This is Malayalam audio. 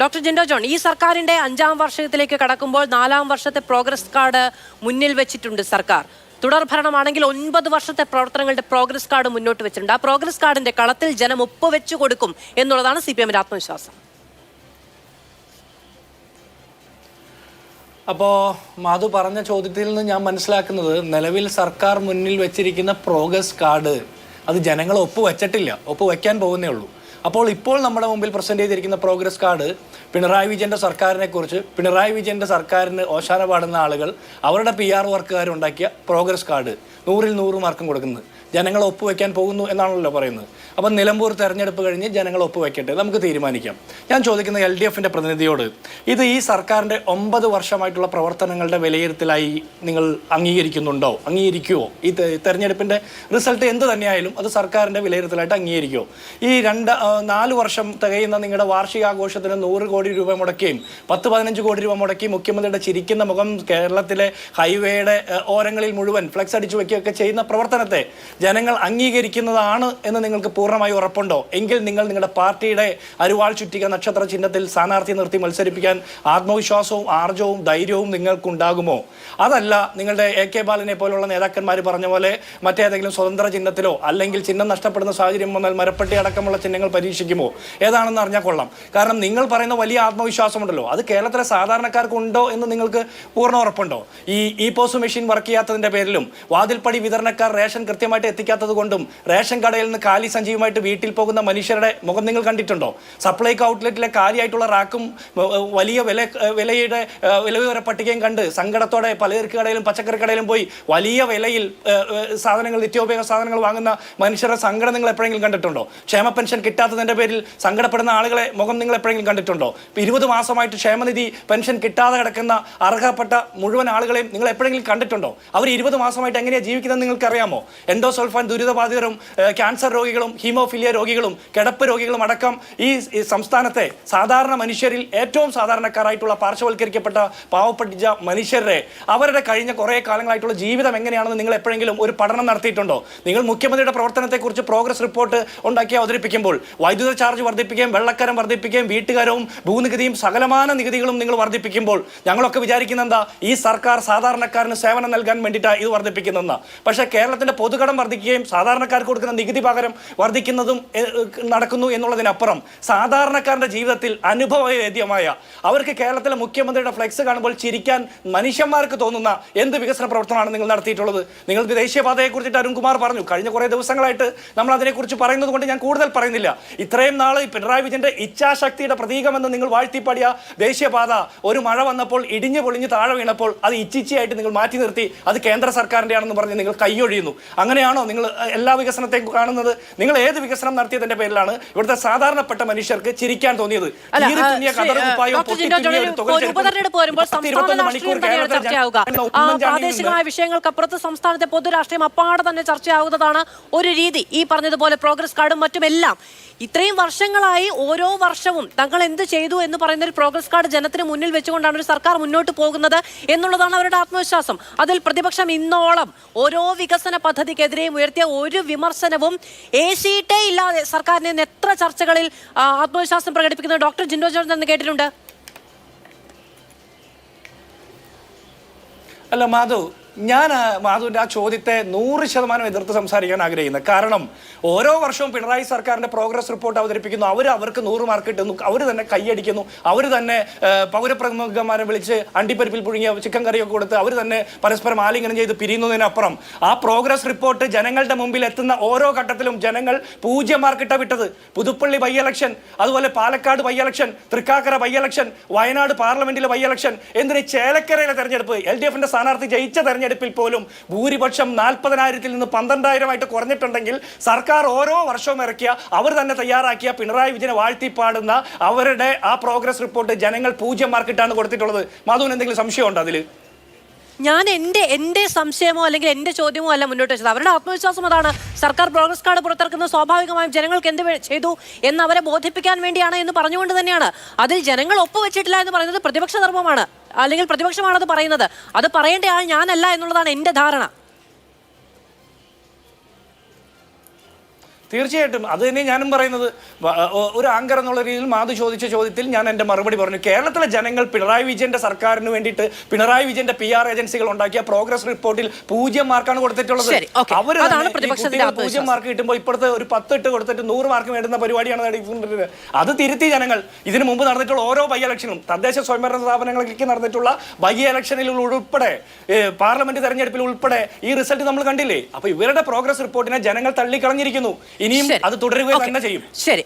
ഡോക്ടർ ജിൻഡോ ജോൺ ഈ സർക്കാരിന്റെ അഞ്ചാം വർഷത്തിലേക്ക് കടക്കുമ്പോൾ നാലാം വർഷത്തെ പ്രോഗ്രസ് കാർഡ് മുന്നിൽ വെച്ചിട്ടുണ്ട് സർക്കാർ. തുടർ ഭരണമാണെങ്കിൽ ഒൻപത് വർഷത്തെ പ്രവർത്തനങ്ങളുടെ പ്രോഗ്രസ് കാർഡ് മുന്നോട്ട് വെച്ചിട്ടുണ്ട്. ആ പ്രോഗ്രസ് കാർഡിന്റെ കളത്തിൽ ജനം ഒപ്പ് വെച്ചു കൊടുക്കും എന്നുള്ളതാണ് സി പി എമ്മിന്റെ ആത്മവിശ്വാസം. അപ്പോൾ മാധു പറഞ്ഞ ചോദ്യത്തിൽ നിന്ന് ഞാൻ മനസ്സിലാക്കുന്നത് നിലവിൽ സർക്കാർ മുന്നിൽ വെച്ചിരിക്കുന്ന പ്രോഗ്രസ് കാർഡ് അത് ജനങ്ങൾ ഒപ്പ് വെച്ചിട്ടില്ല. ഒപ്പ് വയ്ക്കാൻ പോകുന്നേ ഉള്ളൂ. അപ്പോൾ ഇപ്പോൾ നമ്മുടെ മുമ്പിൽ പ്രസന്റ് ചെയ്തിരിക്കുന്ന പ്രോഗ്രസ് കാർഡ് പിണറായി വിജയന്റെ സർക്കാരിനെ കുറിച്ച് പിണറായി വിജയന്റെ സർക്കാരിന് ഓശാന പാടുന്ന ആളുകൾ അവരുടെ പി ആർ വർക്കുകാരുണ്ടാക്കിയ പ്രോഗ്രസ് കാർഡ് നൂറിൽ നൂറ് മാർക്കും കൊടുക്കുന്നത്. ജനങ്ങൾ ഒപ്പുവെക്കാൻ പോകുന്നു എന്നാണല്ലോ പറയുന്നത്. അപ്പം നിലമ്പൂർ തെരഞ്ഞെടുപ്പ് കഴിഞ്ഞ് ജനങ്ങൾ ഒപ്പുവെക്കട്ടെ നമുക്ക് തീരുമാനിക്കാം. ഞാൻ ചോദിക്കുന്ന എൽ ഡി എഫിന്റെ പ്രതിനിധിയോട് ഇത് ഈ സർക്കാരിന്റെ ഒമ്പത് വർഷമായിട്ടുള്ള പ്രവർത്തനങ്ങളുടെ വിലയിരുത്തലായി നിങ്ങൾ അംഗീകരിക്കുന്നുണ്ടോ? അംഗീകരിക്കുമോ ഈ തെരഞ്ഞെടുപ്പിന്റെ റിസൾട്ട് എന്ത് തന്നെയായാലും അത് സർക്കാരിന്റെ വിലയിരുത്തലായിട്ട് അംഗീകരിക്കുമോ ഈ രണ്ട് നാല് വർഷം തികയുന്ന നിങ്ങളുടെ വാർഷികാഘോഷത്തിന് നൂറ് കോടി രൂപ മുടക്കുകയും പത്ത് പതിനഞ്ച് കോടി രൂപ മുടക്കി മുഖ്യമന്ത്രിയുടെ ചിരിക്കുന്ന മുഖം കേരളത്തിലെ ഹൈവേയുടെ ഓരങ്ങളിൽ മുഴുവൻ ഫ്ലെക്സ് അടിച്ചു വയ്ക്കുകയൊക്കെ ചെയ്യുന്ന പ്രവർത്തനത്തെ ജനങ്ങൾ അംഗീകരിക്കുന്നതാണ് എന്ന് നിങ്ങൾക്ക് പൂർണമായി ഉറപ്പുണ്ടോ? എങ്കിൽ നിങ്ങൾ നിങ്ങളുടെ പാർട്ടിയുടെ അരുവാൾ ചുറ്റിക നക്ഷത്ര ചിഹ്നത്തിൽ സ്ഥാനാർത്ഥി നിർത്തി മത്സരിപ്പിക്കാൻ ആത്മവിശ്വാസവും ആർജവും ധൈര്യവും നിങ്ങൾക്കുണ്ടാകുമോ? അതല്ല നിങ്ങളുടെ എ കെ ബാലനെ പോലുള്ള നേതാക്കന്മാർ പറഞ്ഞ പോലെ മറ്റേതെങ്കിലും സ്വതന്ത്ര ചിഹ്നത്തിലോ അല്ലെങ്കിൽ ചിഹ്നം നഷ്ടപ്പെടുന്ന സാഹചര്യം വന്നാൽ മരപ്പെട്ടി അടക്കമുള്ള ചിഹ്നങ്ങൾ പരീക്ഷിക്കുമോ? ഏതാണെന്ന് അറിഞ്ഞാൽ കൊള്ളാം. കാരണം നിങ്ങൾ പറയുന്ന വലിയ ആത്മവിശ്വാസമുണ്ടല്ലോ. അത് കേരളത്തിലെ സാധാരണക്കാർക്കുണ്ടോ എന്ന് നിങ്ങൾക്ക് പൂർണ ഉറപ്പുണ്ടോ? ഈ ഇ പോസ് മെഷീൻ വർക്ക് ചെയ്യാത്തതിന്റെ പേരിലും വാതിൽപ്പടി വിതരണക്കാർ റേഷൻ കൃത്യമായിട്ട് എത്തിക്കാത്തത് കൊണ്ടും റേഷൻ കടയിൽ നിന്ന് കാലി സഞ്ജീവമായിട്ട് വീട്ടിൽ പോകുന്ന മനുഷ്യരുടെ മുഖം നിങ്ങൾ കണ്ടിട്ടുണ്ടോ? സപ്ലൈക്ക് ഔട്ട്ലെറ്റിലെ കാലിയായിട്ടുള്ള റാക്കും വലിയ വില വിലയുടെ വിലവിവര പട്ടികയും കണ്ട് സങ്കടത്തോടെ പലചരക്ക് കടയിലും പച്ചക്കറി കടയിലും പോയി വലിയ വിലയിൽ സാധനങ്ങൾ നിത്യോപയോഗ സാധനങ്ങൾ വാങ്ങുന്ന മനുഷ്യരുടെ സങ്കടം നിങ്ങൾ എപ്പോഴെങ്കിലും കണ്ടിട്ടുണ്ടോ? ക്ഷേമ പെൻഷൻ കിട്ടാത്തതിന്റെ പേരിൽ സങ്കടപ്പെടുന്ന ആളുകളെ മുഖം നിങ്ങൾ എപ്പോഴെങ്കിലും കണ്ടിട്ടുണ്ടോ? ഇരുപത് മാസമായിട്ട് ക്ഷേമനിധി പെൻഷൻ കിട്ടാതെ കിടക്കുന്ന അർഹപ്പെട്ട മുഴുവൻ ആളുകളെയും നിങ്ങൾ എപ്പോഴെങ്കിലും കണ്ടിട്ടുണ്ടോ? അവർ ഇരുപത് മാസമായിട്ട് എങ്ങനെയാണ് ജീവിക്കുന്നത് നിങ്ങൾക്ക് അറിയാമോ എൻഡോസൾഫാൻ ദുരിതബാധിതരും ക്യാൻസർ രോഗികളും ഹീമോഫിലിയ രോഗികളും കിടപ്പ് രോഗികളും അടക്കം ഈ ഈ സംസ്ഥാനത്തെ സാധാരണ മനുഷ്യരിൽ ഏറ്റവും സാധാരണക്കാരായിട്ടുള്ള പാർശ്വവൽക്കരിക്കപ്പെട്ട പാവപ്പെട്ട മനുഷ്യരെ അവരുടെ കഴിഞ്ഞ കുറേ കാലങ്ങളായിട്ടുള്ള ജീവിതം എങ്ങനെയാണെന്ന് നിങ്ങൾ എപ്പോഴെങ്കിലും ഒരു പഠനം നടത്തിയിട്ടുണ്ടോ? നിങ്ങൾ മുഖ്യമന്ത്രിയുടെ പ്രവർത്തനത്തെക്കുറിച്ച് പ്രോഗ്രസ് റിപ്പോർട്ട് ഉണ്ടാക്കി അവതരിപ്പിക്കുമ്പോൾ വൈദ്യുത ചാർജ് വർദ്ധിപ്പിക്കുകയും വെള്ളക്കരം വർദ്ധിപ്പിക്കുകയും വീട്ടുകാരവും ഭൂനികുതിയും സകലമാന നികുതികളും നിങ്ങൾ വർദ്ധിപ്പിക്കുമ്പോൾ ഞങ്ങളൊക്കെ വിചാരിക്കുന്ന എന്താ? ഈ സർക്കാർ സാധാരണക്കാരന് സേവനം നൽകാൻ വേണ്ടിയിട്ടാണ് ഇത് വർദ്ധിപ്പിക്കുന്നതെന്ന്. പക്ഷേ കേരളത്തിന്റെ പൊതുകടം വർദ്ധിക്കുകയും സാധാരണക്കാർക്ക് കൊടുക്കുന്ന നികുതി പകരം വർദ്ധിക്കുന്നതും നടക്കുന്നു എന്നുള്ളതിനപ്പുറം സാധാരണക്കാരന്റെ ജീവിതത്തിൽ അനുഭവവേദ്യമായ അവർക്ക് കേരളത്തിലെ മുഖ്യമന്ത്രിയുടെ ഫ്ലെക്സ് കാണുമ്പോൾ ചിരിക്കാൻ മനുഷ്യന്മാർക്ക് തോന്നുന്ന എന്ത് വികസന പ്രവർത്തനമാണ് നിങ്ങൾ നടത്തിയിട്ടുള്ളത്? നിങ്ങൾ ദേശീയപാതയെ കുറിച്ചിട്ട് അരുൺകുമാർ പറഞ്ഞു. കഴിഞ്ഞ കുറേ ദിവസങ്ങളായിട്ട് നമ്മൾ അതിനെക്കുറിച്ച് പറയുന്നത് കൊണ്ട് ഞാൻ കൂടുതൽ പറയുന്നില്ല. ഇത്രയും നാൾ പിണറായി വിജയന്റെ ഇച്ഛാശക്തിയുടെ പ്രതീകമെന്ന് നിങ്ങൾ വാഴ്ത്തിപ്പാടിയ ദേശീയപാത ഒരു മഴ വന്നപ്പോൾ ഇടിഞ്ഞു പൊളിഞ്ഞ് താഴെ വീണപ്പോൾ അത് ഇച്ചിച്ചിയായിട്ട് നിങ്ങൾ മാറ്റി നിർത്തി. അത് കേന്ദ്ര സർക്കാരിന്റെ ആണെന്ന് പറഞ്ഞ് നിങ്ങൾ കൈയൊഴിയുന്നു. അങ്ങനെയാണോ നിങ്ങൾ എല്ലാ വികസനത്തെയും കാണുന്നത്? നിങ്ങൾ ഏത് വികസനം നടത്തിയതിന്റെ പേരിലാണ് ഇവിടുത്തെ സാധാരണപ്പെട്ട മനുഷ്യർക്ക് ചിരിക്കാൻ തോന്നിയത്? പ്രാദേശികമായ വിഷയങ്ങൾക്ക് അപ്പുറത്ത് തുന്നിയ ശ്രീ, കതറ് ആ, കുപ്പായവും ഡോക്ടർ പൊട്ടി ജിൻഡോ തുന്നിയ ജോണി, ഒരു ഒരു തുകൽ ഉപതെരഞ്ഞെടുപ്പ് വരുമ്പോൾ സംസ്ഥാന രാഷ്ട്രീയം തന്നെയാണ് ചർച്ചയാവുക. പ്രാദേശികമായ വിഷയങ്ങൾക്കപ്പുറത്ത് സംസ്ഥാനത്തെ അപ്പാടെ തന്നെ ചർച്ചയാവുന്നതാണ് ഒരു രീതി. ഈ പറഞ്ഞതുപോലെ പ്രോഗ്രസ് കാർഡും മറ്റുമെല്ലാം. ഇത്രയും വർഷങ്ങളായി ഓരോ വർഷവും തങ്ങൾ എന്ത് ചെയ്തു എന്ന് പറയുന്ന ഒരു പ്രോഗ്രസ് കാർഡ് ജനത്തിന് മുന്നിൽ വെച്ചുകൊണ്ടാണ് ഒരു സർക്കാർ മുന്നോട്ട് പോകുന്നത് എന്നുള്ളതാണ് അവരുടെ ആത്മവിശ്വാസം. അതിൽ പ്രതിപക്ഷം ഇന്നോളം ഓരോ വികസന പദ്ധതിക്കെതിരെയും ഉയർത്തിയ ഒരു വിമർശനവും ഏശിയിട്ടേ ഇല്ലാതെ സർക്കാരിനെ എത്ര ചർച്ചകളിൽ ആത്മവിശ്വാസം പ്രകടിപ്പിക്കുന്നത് ഡോക്ടർ ജിൻഡോ ജോർജ് എന്ന് കേട്ടിട്ടുണ്ട്? അല്ല മാധു ഞാൻ മാധുവിന്റെ ആ ചോദ്യത്തെ നൂറ് ശതമാനം എതിർത്ത് സംസാരിക്കാൻ ആഗ്രഹിക്കുന്നത്. കാരണം ഓരോ വർഷവും പിണറായി സർക്കാരിന്റെ പ്രോഗ്രസ് റിപ്പോർട്ട് അവതരിപ്പിക്കുന്നു. അവർ അവർക്ക് നൂറ് മാർക്ക് കിട്ടുന്നു. അവർ തന്നെ കൈയടിക്കുന്നു അവർ തന്നെ പൗരപ്രമുഖന്മാരെ വിളിച്ച് അണ്ടിപ്പരിപ്പിൽ പുഴുങ്ങിയ ചിക്കൻ കറിയൊക്കെ കൊടുത്ത് അവർ തന്നെ പരസ്പരം ആലിംഗനം ചെയ്ത് പിരിയുന്നതിനപ്പുറം ആ പ്രോഗ്രസ് റിപ്പോർട്ട് ജനങ്ങളുടെ മുമ്പിൽ എത്തുന്ന ഓരോ ഘട്ടത്തിലും ജനങ്ങൾ പൂജ്യം മാർക്കിട്ട വിട്ടത്. പുതുപ്പള്ളി ബൈ ഇലക്ഷൻ അതുപോലെ Palakkad by election Thrikkakara by election Wayanad പാർലമെന്റിലെ ബൈ ഇലക്ഷൻ എന്തിന് ചേലക്കരയിലെ തെരഞ്ഞെടുപ്പ് എൽ ഡി എഫിന്റെ സ്ഥാനാർത്ഥി ജയിച്ച തെരഞ്ഞെടുപ്പിൽ പോലും ഭൂരിപക്ഷം നാൽപ്പതിനായിരത്തിൽ നിന്ന് പന്ത്രണ്ടായിരമായിട്ട് കുറഞ്ഞിട്ടുണ്ടെങ്കിൽ സർക്കാർ ഓരോ വർഷവും ഇറക്കിയ അവർ തന്നെ തയ്യാറാക്കിയ പിണറായി വിജയനെ വാഴ്ത്തി പാടുന്ന അവരുടെ ആ പ്രോഗ്രസ് റിപ്പോർട്ട് ജനങ്ങൾ പൂജ്യം മാർക്കിട്ടാണ് കൊടുത്തിട്ടുള്ളത്. മാധുവിന് എന്തെങ്കിലും സംശയമുണ്ടോ അതിൽ ഞാൻ എന്റെ എന്റെ സംശയമോ അല്ലെങ്കിൽ എന്റെ ചോദ്യമോ അല്ല മുന്നോട്ട് വെച്ചത്. അവരുടെ ആത്മവിശ്വാസം അതാണ്. സർക്കാർ പ്രോഗ്രസ് കാർഡ് പുറത്തിറക്കുന്നത് സ്വാഭാവികമായും ജനങ്ങൾക്ക് എന്ത് ചെയ്തു എന്ന് അവരെ ബോധിപ്പിക്കാൻ വേണ്ടിയാണ് എന്ന് പറഞ്ഞുകൊണ്ട് തന്നെയാണ്. അതിൽ ജനങ്ങൾ ഒപ്പുവെച്ചിട്ടില്ല എന്ന് പറയുന്നത് പ്രതിപക്ഷ ധർമ്മമാണ്. അല്ലെങ്കിൽ പ്രതിപക്ഷമാണത് പറയുന്നത്. അത് പറയേണ്ട ആൾ ഞാനല്ല എന്നുള്ളതാണ് എന്റെ ധാരണ. തീർച്ചയായിട്ടും. അത് തന്നെ ഞാനും പറയുന്നത്. ഒരു ആങ്കർ എന്നുള്ള രീതിയിൽ മാധു ചോദിച്ച ചോദ്യത്തിൽ ഞാൻ എന്റെ മറുപടി പറഞ്ഞു. കേരളത്തിലെ ജനങ്ങൾ പിണറായി വിജയന്റെ സർക്കാരിന് വേണ്ടിയിട്ട് പിണറായി വിജയന്റെ പി ആർ ഏജൻസികൾ ഉണ്ടാക്കിയ പ്രോഗ്രസ് റിപ്പോർട്ടിൽ പൂജ്യം മാർക്കാണ് കൊടുത്തിട്ടുള്ളത്. അവർ പൂജ്യം മാർക്ക് കിട്ടുമ്പോൾ ഇപ്പോഴത്തെ ഒരു പത്ത് ഇട്ട് കൊടുത്തിട്ട് നൂറ് മാർക്ക് നേടുന്ന പരിപാടിയാണ് നടത്തിക്കൊണ്ടിരുന്നത് അത് തിരുത്തി ജനങ്ങൾ. ഇതിനു മുമ്പ് നടന്നിട്ടുള്ള ഓരോ ബൈ ഇലക്ഷനും തദ്ദേശ സ്വയംഭരണ സ്ഥാപനങ്ങളിലേക്ക് നടന്നിട്ടുള്ള ബൈ ഇലക്ഷനിൽ ഉൾപ്പെടെ പാർലമെന്റ് തെരഞ്ഞെടുപ്പിൽ ഉൾപ്പെടെ ഈ റിസൾട്ട് നമ്മൾ കണ്ടില്ലേ? അപ്പൊ ഇവരുടെ പ്രോഗ്രസ് റിപ്പോർട്ടിനെ ജനങ്ങൾ തള്ളിക്കളഞ്ഞിരിക്കുന്നു. ഇനിയും അത് തുടരുക ഓക്കേ. തന്നെ ചെയ്യും. ശരി.